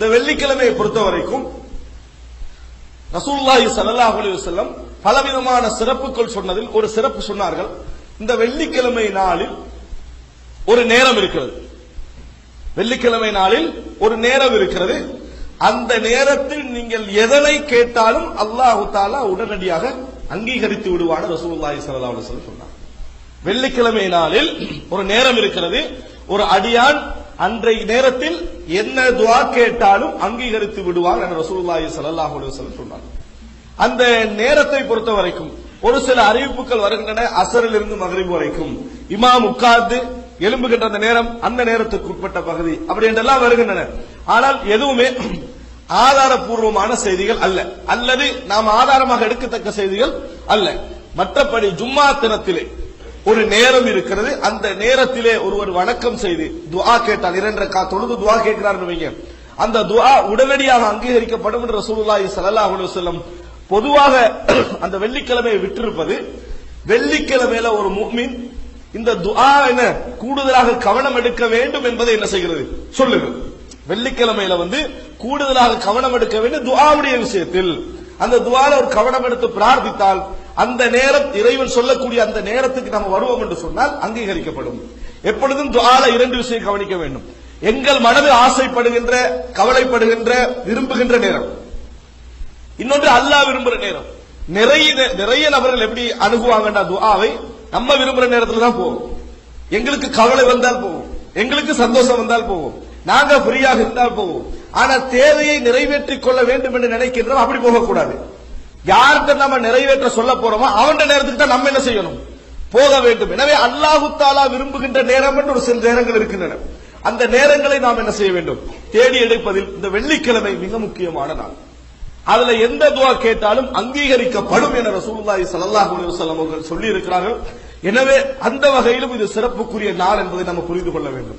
இந்த வெள்ளிக்கிழமையை பொறுத்த வரைக்கும் ரசூல்லாஹி சல்லாஹ் அலி வல்லம் பலவிதமான சிறப்புகள் சொன்னதில் ஒரு சிறப்பு சொன்னார்கள். இந்த வெள்ளிக்கிழமை நாளில் ஒரு நேரம் இருக்கிறது. வெள்ளிக்கிழமை நாளில் ஒரு நேரம் இருக்கிறது. அந்த நேரத்தில் நீங்கள் எதனை கேட்டாலும் அல்லாஹு தாலா உடனடியாக அங்கீகரித்து விடுவான ரசூல்லாஹி ஸல்லல்லாஹு அலைஹி சொன்னார். வெள்ளிக்கிழமை நாளில் ஒரு நேரம் இருக்கிறது. ஒரு அடியான் அன்றைய நேரத்தில் என்ன துவா கேட்டாலும் அங்கீகரித்து விடுவான் என ரசூலுல்லாஹி ஸல்லல்லாஹு அலைஹி வஸல்லம் சொன்னார். அந்த நேரத்தை பொறுத்த வரைக்கும் ஒரு சில அறிவிப்புகள் வருகின்றன அசரில் இருந்து மகரிப் வரைக்கும். இமாம் உட்கார்ந்து எலும்புகின்ற அந்த நேரம் அந்த நேரத்துக்கு உட்பட்ட பகுதி. அப்படி என்றெல்லாம் வருகின்றன. ஆனால் எதுவுமே ஆதாரபூர்வமான செய்திகள் அல்ல. அல்லது நாம் ஆதாரமாக எடுக்கத்தக்க செய்திகள் அல்ல. மற்றபடி ஜும்மா தினத்திலே ஒரு நேரம் இருக்கிறது. அந்த நேரத்திலே ஒருவர் வணக்கம் செய்து துவா கேட்டால் இரண்டரை கா தொழுது துவா கேட்கிறார் வைங்க. அந்த துவா உடனடியாக அங்கீகரிக்கப்படும் என்று ரசூலுல்லாஹி ஸல்லல்லாஹு அலைஹி வஸல்லம் பொதுவாக அந்த வெள்ளிக்கிழமையை விட்டிருப்பது. வெள்ளிக்கிழமையில ஒரு முக்மின் இந்த துஆ என்ன கூடுதலாக கவனம் எடுக்க வேண்டும் என்பதை என்ன செய்கிறது? சொல்லுங்கள். வெள்ளிக்கிழமையில வந்து கூடுதலாக கவனம் எடுக்க வேண்டும் துஆவுடைய விஷயத்தில் அந்த துவால ஒரு கவனம் எடுத்து பிரார்த்தித்தால் அந்த நேரம் இறைவன் சொல்லக்கூடிய அந்த நேரத்துக்கு நம்ம வருவோம் என்று சொன்னால் அங்கீகரிக்கப்படும். எப்பொழுதும் துவால இரண்டு விஷயம் கவனிக்க வேண்டும். எங்கள் மனது ஆசைப்படுகின்ற கவலைப்படுகின்ற விரும்புகின்ற நேரம். இன்னொன்று அல்லாஹ் விரும்புற நேரம். நிறைய நிறைய நபர்கள் எப்படி அணுகுவாங்கடா துவாவை? நம்ம விரும்புற நேரத்துல தான் போவோம். எங்களுக்கு கவலை வந்தால் போவோம். எங்களுக்கு சந்தோஷம் வந்தால் போவோம். நாங்க ஃப்ரீயாக இருந்தால் போவோம். ஆனா தேவையை நிறைவேற்றிக் கொள்ள வேண்டும் என்று நினைக்கின்றோம் அப்படி போகக்கூடாது. யார்கிட்ட நம்ம நிறைவேற்ற சொல்ல போறோமோ அவன் நேரத்துக்கு தான் நம்ம என்ன செய்யணும்? போக வேண்டும். எனவே அல்லாஹு தாலா விரும்புகின்ற நேரம் என்று ஒரு சில நேரங்கள் இருக்கின்றன. அந்த நேரங்களை நாம் என்ன செய்ய வேண்டும்? தேடி எடுப்பதில் இந்த வெள்ளிக்கிழமை மிக முக்கியமான நாள். அதுல எந்த துவா கேட்டாலும் அங்கீகரிக்கப்படும் என ரசூலுல்லாஹி ஸல்லல்லாஹு அலைஹி வஸல்லம் அவர்கள் சொல்லி இருக்கிறார்கள் எனவே அந்த வகையிலும் இது சிறப்புக்குரிய நாள் என்பதை நம்ம புரிந்து கொள்ள வேண்டும்.